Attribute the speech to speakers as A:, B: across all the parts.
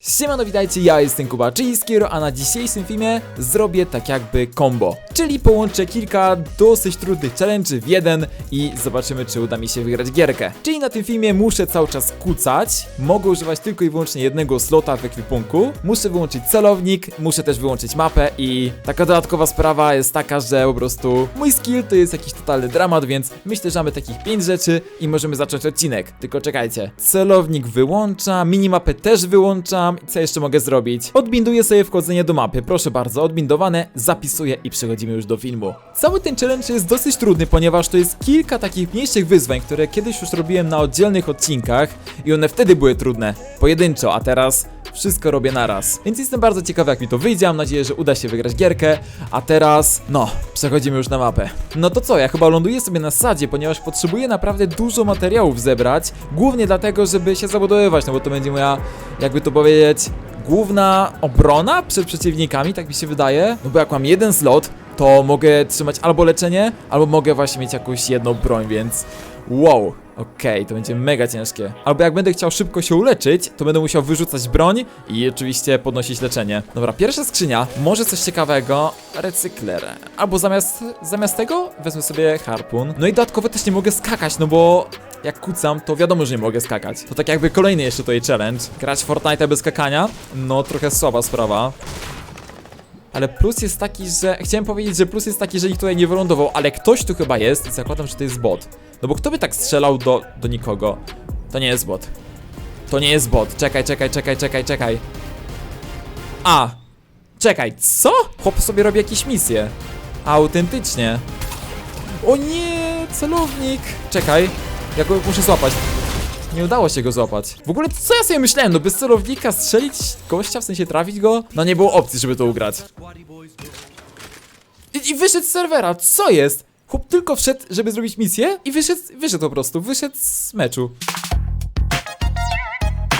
A: Siemano, witajcie, ja jestem Kuba, czyli Skiro, a na dzisiejszym filmie zrobię tak jakby combo. Czyli połączę kilka dosyć trudnych challenge w jeden i zobaczymy, czy uda mi się wygrać gierkę. Czyli na tym filmie muszę cały czas kucać, mogę używać tylko i wyłącznie jednego slota w ekwipunku, muszę wyłączyć celownik, muszę też wyłączyć mapę i taka dodatkowa sprawa jest taka, że po prostu mój skill to jest jakiś totalny dramat, więc myślę, że mamy takich 5 rzeczy i możemy zacząć odcinek. Tylko czekajcie, celownik wyłączam, minimapę też wyłączam i co jeszcze mogę zrobić? Odbinduję sobie wchodzenie do mapy, proszę bardzo, odbindowane, zapisuję i przechodzimy już do filmu. Cały ten challenge jest dosyć trudny, ponieważ to jest kilka takich mniejszych wyzwań, które kiedyś już robiłem na oddzielnych odcinkach i one wtedy były trudne, pojedynczo, a teraz wszystko robię naraz. Więc jestem bardzo ciekawy jak mi to wyjdzie, mam nadzieję, że uda się wygrać gierkę, a teraz, no, przechodzimy już na mapę. No to co, ja chyba ląduję sobie na sadzie, ponieważ potrzebuję naprawdę dużo materiałów zebrać, głównie dlatego, żeby się zabudowywać, no bo to będzie moja, jakby to powiedzieć, główna obrona przed przeciwnikami, tak mi się wydaje. No bo jak mam jeden slot, to mogę trzymać albo leczenie, albo mogę właśnie mieć jakąś jedną broń, więc wow. Okej, to będzie mega ciężkie. Albo jak będę chciał szybko się uleczyć, to będę musiał wyrzucać broń i oczywiście podnosić leczenie. Dobra, pierwsza skrzynia, może coś ciekawego, recykler. Albo zamiast, zamiast tego wezmę sobie harpun. No i dodatkowo też nie mogę skakać, no bo jak kucam, to wiadomo, że nie mogę skakać. To tak jakby kolejny jeszcze tutaj challenge. Grać Fortnite bez skakania? No trochę słaba sprawa. Ale plus jest taki, że. Chciałem powiedzieć, że plus jest taki, że nikt tutaj nie wylądował, ale ktoś tu chyba jest i zakładam, że to jest bot. No bo kto by tak strzelał do, do nikogo? To nie jest bot. To nie jest bot. Czekaj, czekaj, czekaj, czekaj, czekaj. A! Czekaj, co? Chłop sobie robi jakieś misje. Autentycznie. O nie, celownik. Czekaj, ja go muszę złapać. Nie udało się go złapać. W ogóle co ja sobie myślałem? No bez celownika strzelić gościa, w sensie trafić go? No nie było opcji, żeby to ugrać. I, i wyszedł z serwera, co jest? Chłop tylko wszedł, żeby zrobić misję i wyszedł, wyszedł po prostu, wyszedł z meczu.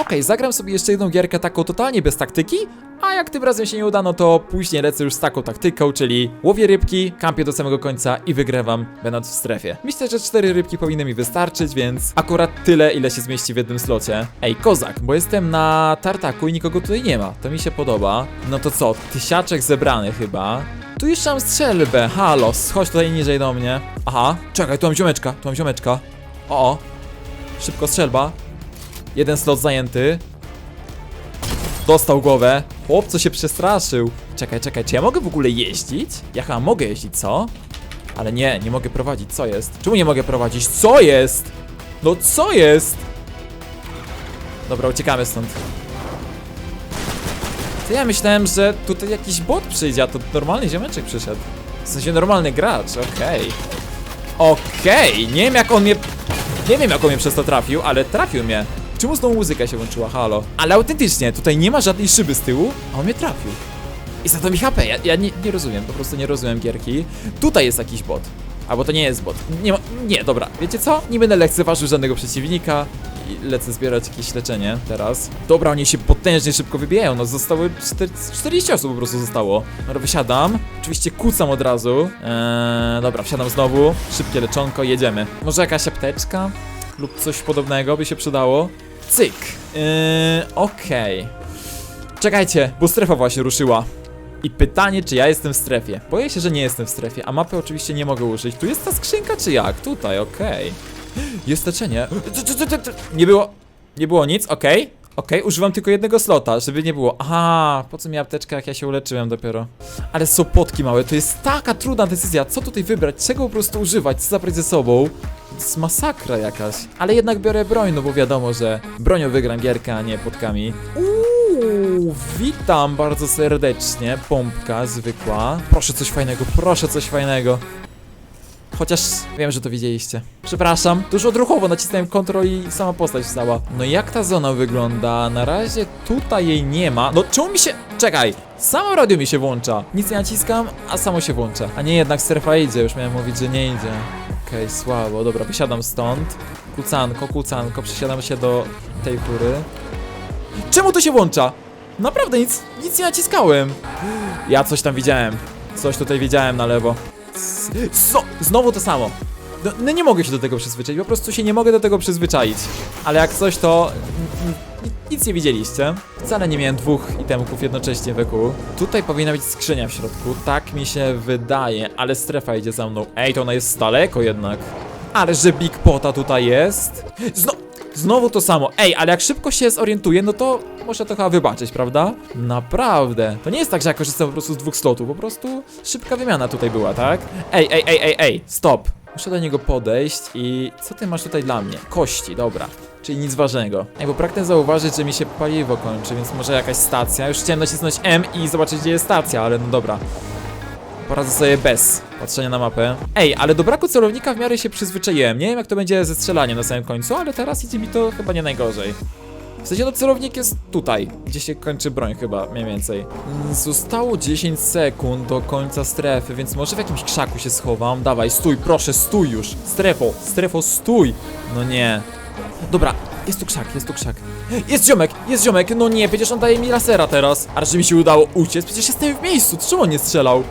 A: Okej, zagram sobie jeszcze jedną gierkę taką totalnie bez taktyki, a jak tym razem się nie uda, no to później lecę już z taką taktyką, czyli łowię rybki, kampię do samego końca i wygrywam, będąc w strefie. Myślę, że cztery rybki powinny mi wystarczyć, więc akurat tyle, ile się zmieści w jednym slocie. Ej, kozak, bo jestem na tartaku i nikogo tutaj nie ma, to mi się podoba. No to co, tysiaczek zebrany chyba. Tu jeszcze mam strzelbę, halo, chodź tutaj niżej do mnie. Aha, czekaj, tu mam ziomeczka, tu mam ziomeczka. O, o, szybko strzelba. Jeden slot zajęty. Dostał głowę. Chłop, co się przestraszył. Czekaj, czekaj, czy ja mogę w ogóle jeździć? Ja chyba mogę jeździć, co? Ale nie, nie mogę prowadzić, co jest? Czemu nie mogę prowadzić? Co jest? No co jest? Dobra, uciekamy stąd. To ja myślałem, że tutaj jakiś bot przyjdzie, a to normalny ziomeczek przyszedł. W sensie normalny gracz, okej. Okej, nie wiem jak on mnie... Nie wiem jak on mnie przez to trafił, ale trafił mnie. Czemu znowu muzyka się włączyła, halo? Ale autentycznie, tutaj nie ma żadnej szyby z tyłu, a on mnie trafił. I za to mi HP, ja, ja nie, nie rozumiem, po prostu nie rozumiem gierki. Tutaj jest jakiś bot. Albo to nie jest bot. Nie ma, nie, dobra, wiecie co? Nie będę lekceważył żadnego przeciwnika i lecę zbierać jakieś leczenie teraz. Dobra, oni się potężnie szybko wybijają, no zostały 4, 40 osób po prostu zostało. Dobra, wysiadam. Oczywiście kucam od razu. Eee, dobra, wsiadam znowu. Szybkie leczonko, jedziemy. Może jakaś apteczka? Lub coś podobnego by się przydało. Cyk. Eee, okej. Czekajcie, bo strefa właśnie ruszyła. I pytanie, czy ja jestem w strefie. Boję się, że nie jestem w strefie, a mapy oczywiście nie mogę użyć. Tu jest ta skrzynka, czy jak? Tutaj, okej. Jest leczenie. Nie było. Nie było nic, okej. Okej, używam tylko jednego slota, żeby nie było. Aha, po co mi apteczka, jak ja się uleczyłem dopiero? Ale są potki małe, to jest taka trudna decyzja. Co tutaj wybrać? Czego po prostu używać? Co zabrać ze sobą? To jest masakra jakaś. Ale jednak biorę broń, no bo wiadomo, że bronią wygram gierkę, a nie potkami. Uuu, witam bardzo serdecznie. Pompka zwykła. Proszę coś fajnego, proszę coś fajnego. Chociaż wiem, że to widzieliście. Przepraszam, dużo odruchowo nacisnąłem Ctrl i sama postać wstała. No jak ta zona wygląda? Na razie tutaj jej nie ma. No czemu mi się... Czekaj, samo radio mi się włącza. Nic nie naciskam, a samo się włącza. A nie, jednak strefa idzie, już miałem mówić, że nie idzie. Okej, słabo, dobra, wysiadam stąd. Kucanko, kucanko, przesiadam się do tej góry. Czemu to się włącza? Naprawdę nic, nic nie naciskałem. Ja coś tam widziałem. Coś tutaj widziałem na lewo. Co? Znowu to samo. No, no nie mogę się do tego przyzwyczaić, po prostu się nie mogę do tego przyzwyczaić. Ale jak coś to... nic nie widzieliście. Wcale nie miałem dwóch itemków jednocześnie w EQ. Tutaj powinna być skrzynia w środku, tak mi się wydaje, ale strefa idzie za mną. Ej, to ona jest daleko jednak. Ale że Big Pota tutaj jest. Zno znowu to samo. Ej, ale jak szybko się zorientuję, no to muszę to chyba wybaczyć, prawda? Naprawdę. To nie jest tak, że ja korzystam po prostu z dwóch slotów, po prostu szybka wymiana tutaj była, tak? Ej, ej, ej, ej, ej, stop. Muszę do niego podejść i co ty masz tutaj dla mnie? Kości, dobra. Czyli nic ważnego. Ej, bo pragnę zauważyć, że mi się paliwo kończy, więc może jakaś stacja. Już chciałem nacisnąć M i zobaczyć, gdzie jest stacja, ale no dobra. Poradzę sobie bez patrzenia na mapę. Ej, ale do braku celownika w miarę się przyzwyczaiłem. Nie wiem jak to będzie ze strzelaniem na samym końcu, ale teraz idzie mi to chyba nie najgorzej. W sensie no celownik jest tutaj, gdzie się kończy broń chyba, mniej więcej. Zostało 10 sekund do końca strefy, więc może w jakimś krzaku się schowam. Dawaj, stój, proszę, stój już. Strefo, strefo, stój. No nie. Dobra, jest tu krzak, jest tu krzak. Jest ziomek, jest ziomek, no nie, przecież on daje mi lasera teraz. A że mi się udało uciec, przecież jestem w miejscu, czemu on nie strzelał?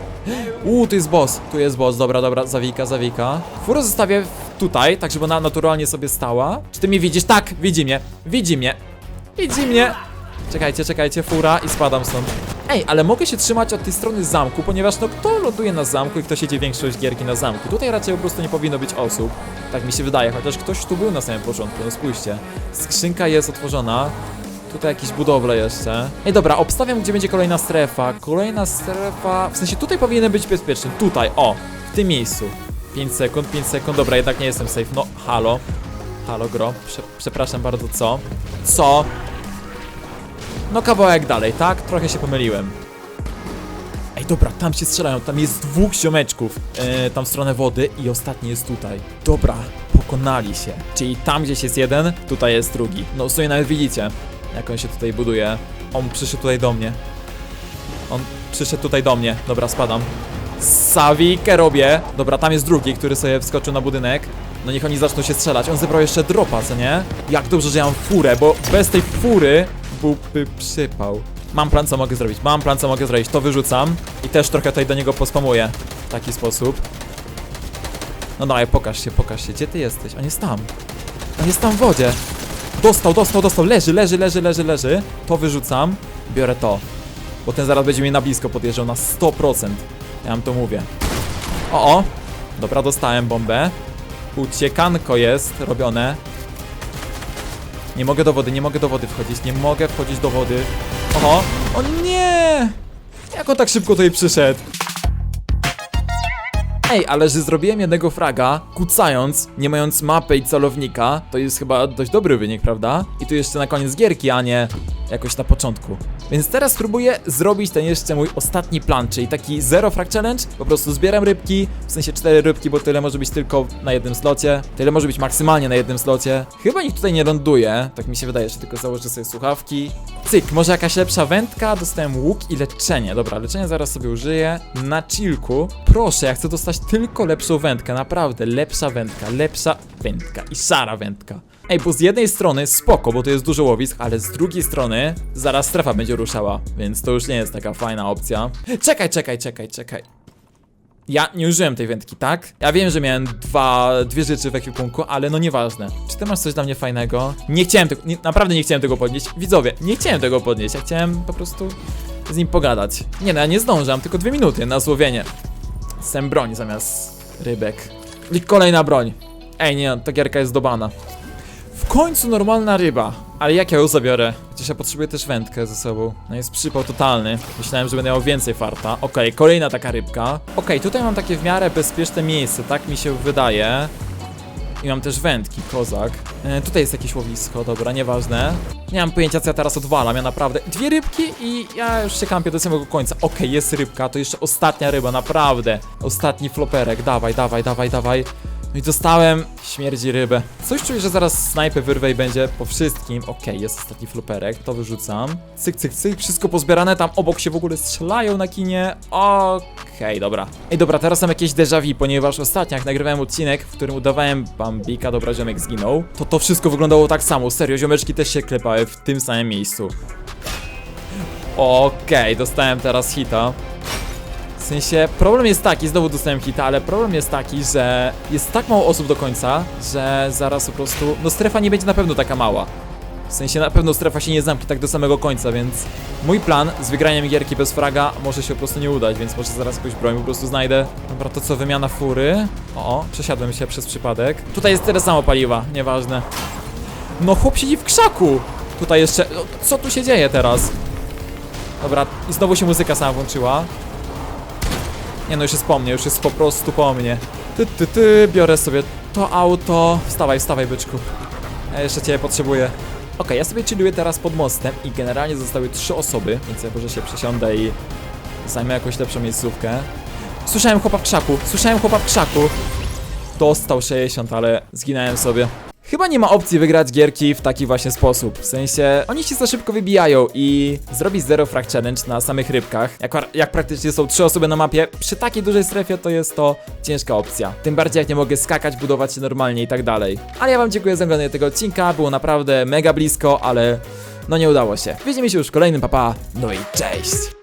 A: Uuu, tu jest boss, tu jest boss, dobra, dobra, zawika, zawika. Furę zostawię tutaj, tak żeby ona naturalnie sobie stała. Czy ty mnie widzisz? Tak, widzi mnie, widzi mnie, widzi mnie. Czekajcie, czekajcie, fura i spadam stąd. Ej, ale mogę się trzymać od tej strony zamku, ponieważ no kto ląduje na zamku i kto siedzi większość gierki na zamku? Tutaj raczej po prostu nie powinno być osób. Tak mi się wydaje, chociaż ktoś tu był na samym początku, no spójrzcie. Skrzynka jest otworzona. Tutaj jakieś budowle jeszcze. Ej, dobra, obstawiam, gdzie będzie kolejna strefa. Kolejna strefa. W sensie tutaj powinien być bezpieczny. Tutaj, o, w tym miejscu. 5 sekund, 5 sekund. Dobra, jednak nie jestem safe. No, halo. Halo, gro. Prze przepraszam bardzo, co? Co? No, kawałek dalej, tak? Trochę się pomyliłem. Ej, dobra, tam się strzelają. Tam jest dwóch ziomeczków. Yy, tam w stronę wody i ostatni jest tutaj. Dobra, pokonali się. Czyli tam gdzieś jest jeden, tutaj jest drugi. No, w sumie nawet widzicie, jak on się tutaj buduje. On przyszedł tutaj do mnie. On przyszedł tutaj do mnie. Dobra, spadam. Sawikę robię. Dobra, tam jest drugi, który sobie wskoczył na budynek. No niech oni zaczną się strzelać. On zebrał jeszcze dropa, co nie? Jak dobrze, że ja mam furę, bo bez tej fury byłby przypał. Mam plan, co mogę zrobić. Mam plan, co mogę zrobić. To wyrzucam i też trochę tutaj do niego pospamuję. W taki sposób. No dawaj, pokaż się, pokaż się. Gdzie ty jesteś? On jest tam. On jest tam w wodzie. Dostał, dostał, dostał. Leży, leży, leży, leży, leży. To wyrzucam. Biorę to. Bo ten zaraz będzie mnie na blisko podjeżdżał na 100%. Ja wam to mówię. O, o. Dobra, dostałem bombę. Uciekanko jest robione. Nie mogę do wody, nie mogę do wody wchodzić, nie mogę wchodzić do wody. Oho! O nie! Jak on tak szybko tutaj przyszedł? Ej, ale że zrobiłem jednego fraga, kucając, nie mając mapy i celownika, to jest chyba dość dobry wynik, prawda? I tu jeszcze na koniec gierki, a nie jakoś na początku. Więc teraz spróbuję zrobić ten jeszcze mój ostatni plan, czyli taki zero frag challenge. Po prostu zbieram rybki, w sensie cztery rybki, bo tyle może być tylko na jednym slocie. Tyle może być maksymalnie na jednym slocie. Chyba nikt tutaj nie ląduje, tak mi się wydaje, że tylko założę sobie słuchawki. Cyk, może jakaś lepsza wędka, dostałem łuk i leczenie. Dobra, leczenie zaraz sobie użyję. Na chillku. Proszę, ja chcę dostać tylko lepszą wędkę, naprawdę, lepsza wędka, lepsza wędka i szara wędka. Ej, bo z jednej strony spoko, bo to jest dużo łowisk, ale z drugiej strony zaraz strefa będzie ruszała, więc to już nie jest taka fajna opcja. Czekaj, czekaj, czekaj, czekaj. Ja nie użyłem tej wędki, tak? Ja wiem, że miałem dwa, dwie rzeczy w ekwipunku, ale no nieważne. Czy ty masz coś dla mnie fajnego? Nie chciałem tego, naprawdę nie chciałem tego podnieść. Widzowie, nie chciałem tego podnieść, ja chciałem po prostu z nim pogadać. Nie no, ja nie zdążam, tylko dwie minuty na złowienie. Sem broń zamiast rybek. I kolejna broń. Ej, nie, ta gierka jest dobana. W końcu normalna ryba. Ale jak ja ją zabiorę? Przecież ja potrzebuję też wędkę ze sobą. No jest przypał totalny. Myślałem, że będę miał więcej farta. Okej, kolejna taka rybka. Okej, tutaj mam takie w miarę bezpieczne miejsce, tak mi się wydaje. I mam też wędki, kozak. E, tutaj jest jakieś łowisko, dobra, nieważne. Nie mam pojęcia, co ja teraz odwalam, ja naprawdę. Dwie rybki i ja już się kampię do samego końca. Okej, jest rybka, to jeszcze ostatnia ryba, naprawdę. Ostatni floperek, dawaj, dawaj, dawaj, dawaj. No i dostałem śmierdzi rybę. Coś czuję, że zaraz snajpę wyrwę i będzie po wszystkim. Okej, jest ostatni floperek, to wyrzucam. Cyk, cyk, cyk, wszystko pozbierane, tam obok się w ogóle strzelają na kinie. Okej, dobra. Ej, dobra, teraz mam jakieś déjà vu, ponieważ ostatnio jak nagrywałem odcinek, w którym udawałem Bambika, dobra, ziomek zginął, to to wszystko wyglądało tak samo. Serio, ziomeczki też się klepały w tym samym miejscu. Okej, dostałem teraz hita. W sensie, problem jest taki, znowu dostałem hita, ale problem jest taki, że jest tak mało osób do końca, że zaraz po prostu, no strefa nie będzie na pewno taka mała. W sensie na pewno strefa się nie zamknie tak do samego końca, więc mój plan z wygraniem gierki bez fraga może się po prostu nie udać, więc może zaraz jakąś broń po prostu znajdę. Dobra, to co, wymiana fury? O, przesiadłem się przez przypadek. Tutaj jest tyle samo paliwa, nieważne. No chłop siedzi w krzaku! Tutaj jeszcze... Co tu się dzieje teraz? Dobra, i znowu się muzyka sama włączyła. Nie no, już jest po mnie, już jest po prostu po mnie. Ty, ty, ty, biorę sobie to auto. Wstawaj, wstawaj, byczku. Ja jeszcze ciebie potrzebuję. Okej, ja sobie chilluję teraz pod mostem i generalnie zostały trzy osoby, więc ja może się przesiądę i zajmę jakąś lepszą miejscówkę. Słyszałem chłopa w krzaku, słyszałem chłopa w krzaku. Dostał 60, ale zginąłem sobie. Chyba nie ma opcji wygrać gierki w taki właśnie sposób. W sensie, oni się za szybko wybijają i zrobić Zero Frag Challenge na samych rybkach, jak, jak praktycznie są trzy osoby na mapie, przy takiej dużej strefie to jest to ciężka opcja. Tym bardziej jak nie mogę skakać, budować się normalnie i tak dalej. Ale ja wam dziękuję za oglądanie tego odcinka, było naprawdę mega blisko, ale no nie udało się. Widzimy się już w kolejnym, papa, no i cześć!